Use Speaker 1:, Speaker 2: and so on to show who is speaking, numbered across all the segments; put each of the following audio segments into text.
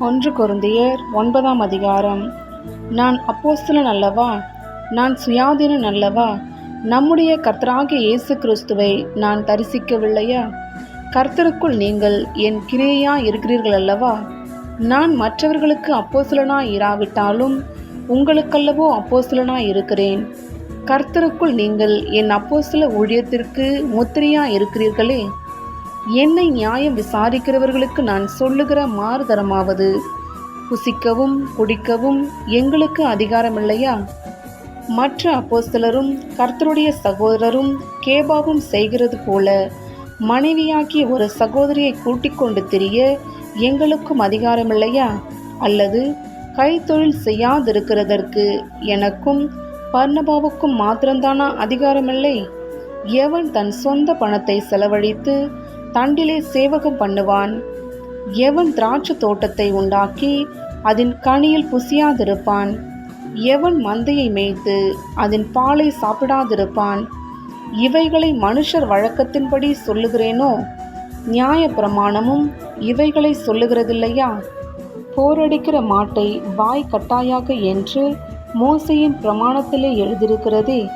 Speaker 1: ஒன்று குருந்தையர் ஒன்பதாம் அதிகாரம். நான் அப்போஸ்தலன் அல்லவா? நான் சுயாதீனன் அல்லவா? நம்முடைய கர்த்தராகிய இயேசு கிறிஸ்துவை நான் தரிசிக்கவில்லையா? கர்த்தருக்குள் நீங்கள் என் கிரியையா இருக்கிறீர்கள் அல்லவா? நான் மற்றவர்களுக்கு அப்போஸ்தலனாய் இராவிட்டாலும் உங்களுக்கல்லவோ அப்போஸ்தலனாய் இருக்கிறேன். கர்த்தருக்குள் நீங்கள் என் அப்போஸ்தல ஊழியத்திற்கு முத்திரையா இருக்கிறீர்களே? என்னை நியாயம் விசாரிக்கிறவர்களுக்கு நான் சொல்லுகிற மாறுதரமாவது? புசிக்கவும் குடிக்கவும் எங்களுக்கு அதிகாரமில்லையா? மற்ற அப்போஸ்தலரும் கர்த்தருடைய சகோதரரும் கேபாவும் செய்கிறது போல மனைவியாகிய ஒரு சகோதரியை கூட்டிக் கொண்டு திரிய எங்களுக்கும் அதிகாரமில்லையா? அல்லது கைத்தொழில் செய்யாதிருக்கிறதற்கு எனக்கும் பர்ணபாவுக்கும் மாத்திரம்தானா அதிகாரமில்லை? எவன் தன் சொந்த பணத்தை செலவழித்து தண்டிலே சேவகம் பண்ணுவான். எவன் திராட்சை தோட்டத்தை உண்டாக்கி அதன் கனியில் புசியாதிருப்பான். எவன் மந்தையை மேய்த்து அதன் பாலை சாப்பிடாதிருப்பான். இவைகளை மனுஷர் வழக்கத்தின்படி சொல்லுகிறேனோ? நியாய பிரமாணமும் இவைகளை சொல்லுகிறதில்லையா? போரடிக்கிற மாட்டை வாய் கட்டாயாக என்று மோசையின் பிரமாணத்திலே எழுதியிருக்கிறதே.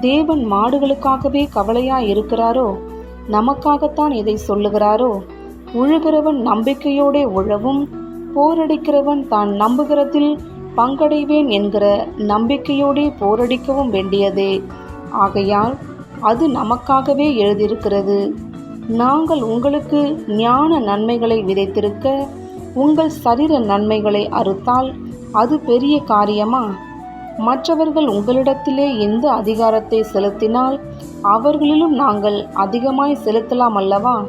Speaker 1: தேவன் மாடுகளுக்காகவே கவலையா இருக்கிறாரோ நமக்காகத்தான் இதை சொல்லுகிறாரோ? உழுகிறவன் நம்பிக்கையோடே உழவும் போரடிக்கிறவன் தான் நம்புகிறதில் பங்கடைவேன் என்கிற நம்பிக்கையோடே போரடிக்கவும் வேண்டியதே. ஆகையால் அது நமக்காகவே எழுதியிருக்கிறது. நாங்கள் உங்களுக்கு ஞான நன்மைகளை விதைத்திருக்க உங்கள் சரீர நன்மைகளை அறுத்தால் அது பெரிய காரியமா? மற்றவர்கள் உங்களிடத்திலே எந்த அதிகாரத்தை செலுத்தினால் அவர்களிலும் நாங்கள் அதிகமாய் செலுத்தலாம் அல்லவா?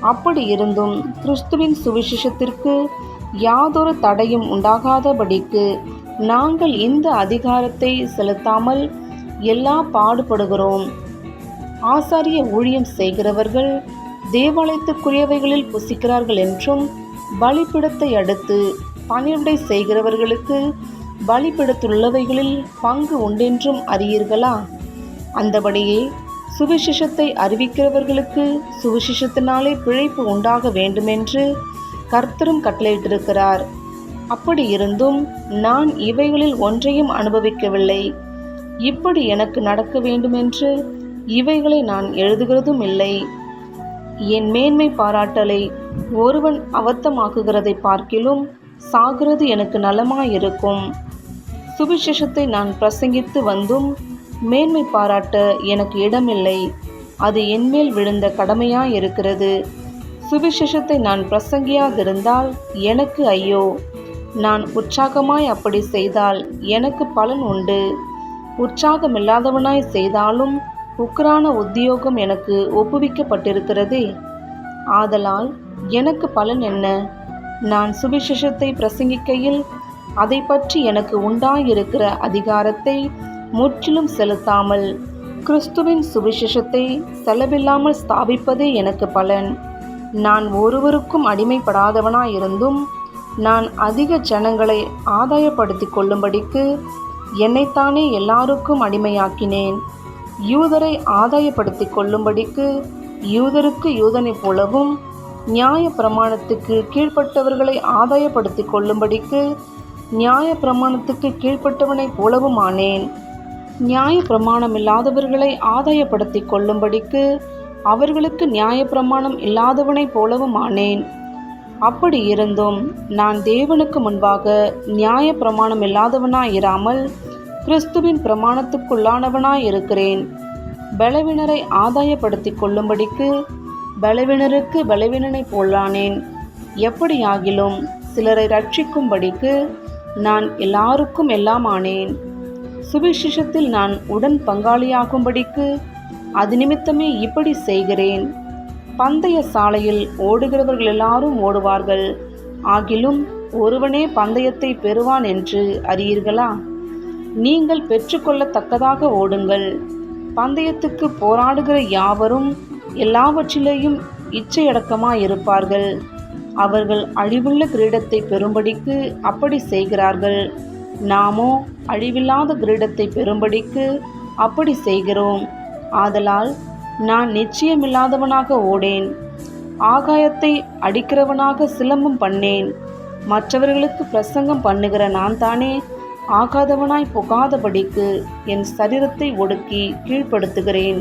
Speaker 1: அப்படி இருந்தும் கிறிஸ்துவின் சுவிசேஷத்திற்கு யாதொரு தடையும் உண்டாகாதபடிக்கு நாங்கள் இந்த அதிகாரத்தை செலுத்தாமல் எல்லா பாடுபடுகிறோம்? ஆசாரிய ஊழியம் செய்கிறவர்கள் தேவாலயத்துக்குரியவைகளில் புசிக்கிறார்கள் என்றும் பலிப்பிடத்தை அடுத்து பணிவிடை செய்கிறவர்களுக்கு பலிப்பிடத்துள்ளவைகளில் பங்கு உண்டென்றும் அறியீர்களா? அந்தபடியே சுவிசேஷத்தை அறிவிக்கிறவர்களுக்கு சுவிசேஷத்தினாலே பிழைப்பு உண்டாக வேண்டுமென்று கர்த்தரும் கட்டளையிட்டிருக்கிறார். அப்படி இருந்தும் நான் இவைகளில் ஒன்றையும் அனுபவிக்கவில்லை. இப்படி எனக்கு நடக்க வேண்டுமென்று இவைகளை நான் எழுதுகிறதும் இல்லை. என் மேன்மை பாராட்டலை ஒருவன் அவத்தமாக்குகிறதை பார்க்கிலும் சாகிறது எனக்கு நலமாயிருக்கும். சுவிசேஷத்தை நான் பிரசங்கித்து வந்தும் மேன்மை பாராட்ட எனக்கு இடமில்லை. அது என்மேல் விழுந்த கடமையாயிருக்கிறது. சுவிசேஷத்தை நான் பிரசங்கியாதிருந்தால் எனக்கு ஐயோ. நான் உற்சாகமாய் அப்படி செய்தால் எனக்கு பலன் உண்டு. உற்சாகமில்லாதவனாய் செய்தாலும் உக்ரான உத்தியோகம் எனக்கு ஒப்புவிக்கப்பட்டிருக்கிறதே. ஆதலால் எனக்கு பலன் என்ன? நான் சுவிசேஷத்தை பிரசங்கிக்கையில் அதை பற்றி எனக்கு உண்டாயிருக்கிற அதிகாரத்தை முற்றிலும் செலுத்தாமல் கிறிஸ்துவின் சுவிசேஷத்தை செலவில்லாமல் ஸ்தாபிப்பதே எனக்கு பலன். நான் ஒருவருக்கும் அடிமைப்படாதவனாயிருந்தும் நான் அதிக ஜனங்களை ஆதாயப்படுத்தி கொள்ளும்படிக்கு என்னைத்தானே எல்லாருக்கும் அடிமையாக்கினேன். யூதரை ஆதாயப்படுத்தி கொள்ளும்படிக்கு யூதருக்கு யூதனைப் போலவும் நியாய பிரமாணத்துக்கு கீழ்ப்பட்டவர்களை ஆதாயப்படுத்தி கொள்ளும்படிக்கு நியாய பிரமாணத்துக்கு கீழ்ப்பட்டவனைப் போலவும் ஆனேன். நியாய பிரமாணம் இல்லாதவர்களை ஆதாயப்படுத்தி கொள்ளும்படிக்கு அவர்களுக்கு நியாய பிரமாணம் இல்லாதவனைப் போலவும் ஆனேன். அப்படி இருந்தும் நான் தேவனுக்கு முன்பாக நியாய பிரமாணம் இல்லாதவனாயிராமல் கிறிஸ்துவின் பிரமாணத்துக்குள்ளானவனாய் இருக்கிறேன் பலவினரை ஆதாயப்படுத்தி கொள்ளும்படிக்கு பலவினருக்கு பலவினனை போலானேன். எப்படியாகிலும் சிலரை ரட்சிக்கும்படிக்கு நான் எல்லாருக்கும் எல்லாம் ஆனேன். சுவிசேஷத்தில் நான் உடன் பங்காளியாகும்படிக்கு அது நிமித்தமே இப்படி செய்கிறேன். பந்தய சாலையில் ஓடுகிறவர்கள் எல்லாரும் ஓடுவார்கள். ஆகிலும் ஒருவனே பந்தயத்தை பெறுவான் என்று அறியீர்களா? நீங்கள் பெற்றுக்கொள்ளத்தக்கதாக ஓடுங்கள். பந்தயத்துக்கு போராடுகிற யாவரும் எல்லாவற்றிலேயும் இச்சையடக்கமாயிருப்பார்கள். அவர்கள் அழிவுள்ள கிரீடத்தை பெறும்படிக்கு அப்படி செய்கிறார்கள். நாமோ அழிவில்லாத கிரீடத்தை பெறும்படிக்கு அப்படி செய்கிறோம். ஆதலால் நான் நிச்சயமில்லாதவனாக ஓடேன். ஆகாயத்தை அடிக்கிறவனாக சிலம்பம் பண்ணேன். மற்றவர்களுக்கு பிரசங்கம் பண்ணுகிற நான் தானே ஆகாதவனாய் புகாதபடிக்கு என் சரீரத்தை ஒடுக்கி கீழ்ப்படுத்துகிறேன்.